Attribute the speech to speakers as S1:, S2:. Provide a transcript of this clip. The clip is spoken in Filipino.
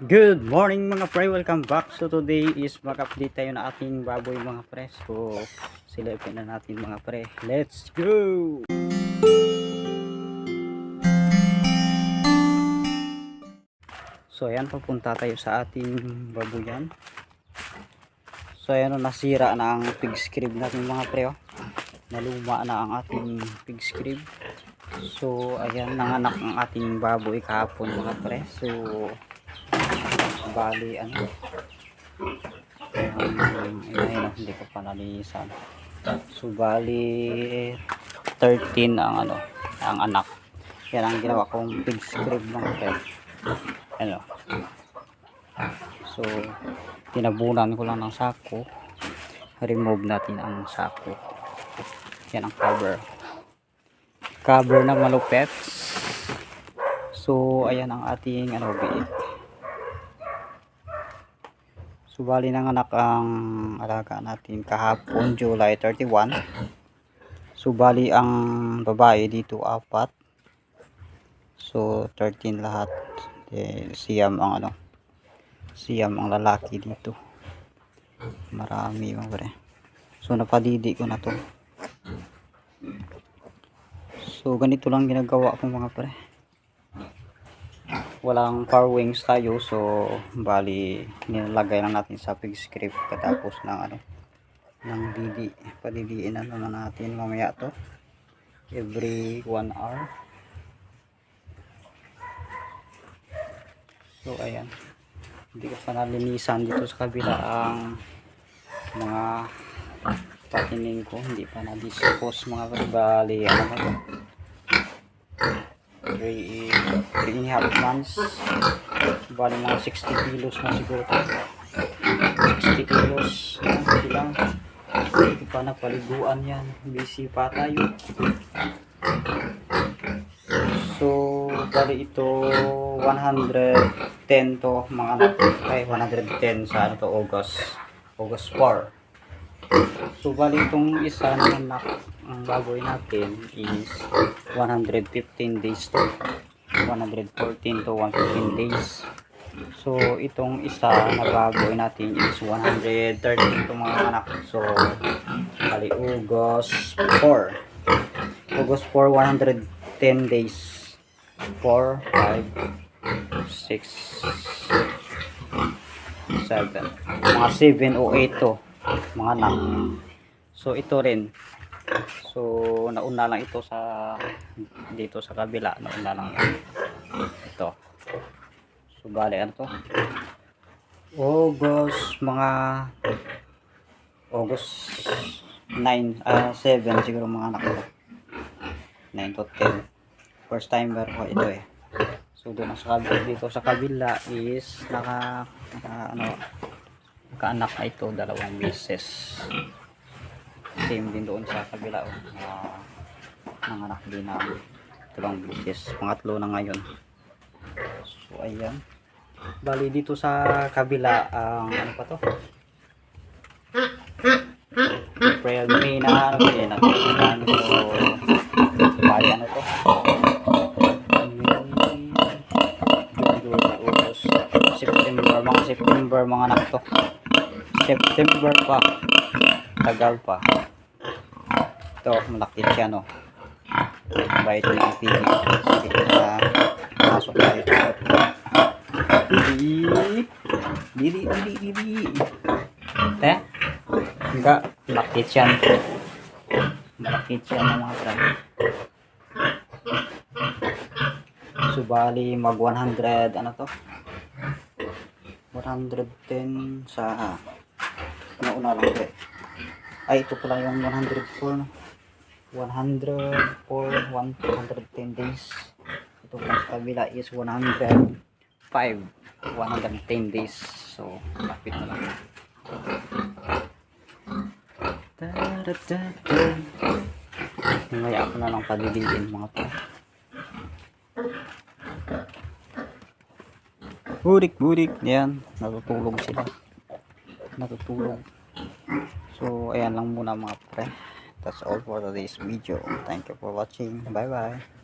S1: Good morning mga pre, welcome back. So today is mag-update tayo na ating baboy mga pre. So silipin na natin mga pre. Let's go! So ayan, papunta tayo sa ating baboyan. So ayan, oh, nasira na ang pig scrib natin mga pre. Oh. Naluma na ang ating pig scrib. So ayan, nanganak ang ating baboy kahapon mga pre. So bali ano? Um, hindi ko pa nalinisan so bali 13 ang ano ang anak. Yan ang ginawa kong pig scrib mga friend ano? So tinabunan ko lang ng sako. Remove natin ang sako. Yan ang cover. Cover ng malupet so ayan ang ating ano biit Subali ng anak ang alaga natin kahapon July 31. Subali ang babae dito apat. So 13 lahat. Eh, siyam ang ano. Siyam ang lalaki dito. Marami mga pre. So napadidi ko na to. So ganito lang ginagawa ko mga pre walang power wings tayo so bali nilalagay lang natin sa pig script katapos ng ano ng didi padidiin na naman natin mamaya to. Every 1 hour. So ayan. Hindi ko pa nalinisan dito sa kabila ang mga patining ko. Hindi pa na-dispose mga bali ano ba to 3 3 and a half months. Bali mga 60 kilos na siguro. 60 kilos. Yan silang hindi pa napaliguan yan. Busy pa tayo. So bali ito 110 to mga anak. Ay 110 sa ano to August. August 4 So, bali itong isa na anak ang baboy natin is 115 days to 114 to 115 days. So, itong isa na baboy natin is 113 to mga anak. So, bali August 4. August 4, 110 days. 4, 5, 6, 7. Mga 7 o 8 to mga anak. So ito rin. So nauna lang ito sa dito sa kabila, nauna lang. Ito. So bali ano to? August mga August 9 ah 7 siguro mga anak ko. 9 to 10. First timer ko ito eh. So doon sa kabila dito sa kabila is naka, naka ano kaanak na ito dalawang beses same din doon sa kabila oh, uh, nanganak din na dalawang beses pangatlo na ngayon. So ayan. Bali dito sa kabila ang ano pa to? Prayer may na ano yun natin so bali ano to. September mga September mga anak to September pa. Tagal pa. Ito, malaki siya, no? Bayad na ang pili. Sige na. Pasok tayo. Dili. Dili, dili, dili. Eh? Enggak. Malaki siya. Malaki siya ng mga tran. Subali, mag 100, ano to? 110 sa nauna lang ito eh. Ay, ito pala yung 104. no? 104, 110 days. Ito pa sa kabila is 105. 110 days. So, lapit na lang. Ngaya ako na lang padidilin mga to. Burik-burik. Yan. Natutulog sila natutulog. So, ayan lang muna mga pre. That's all for today's video. Thank you for watching. Bye-bye.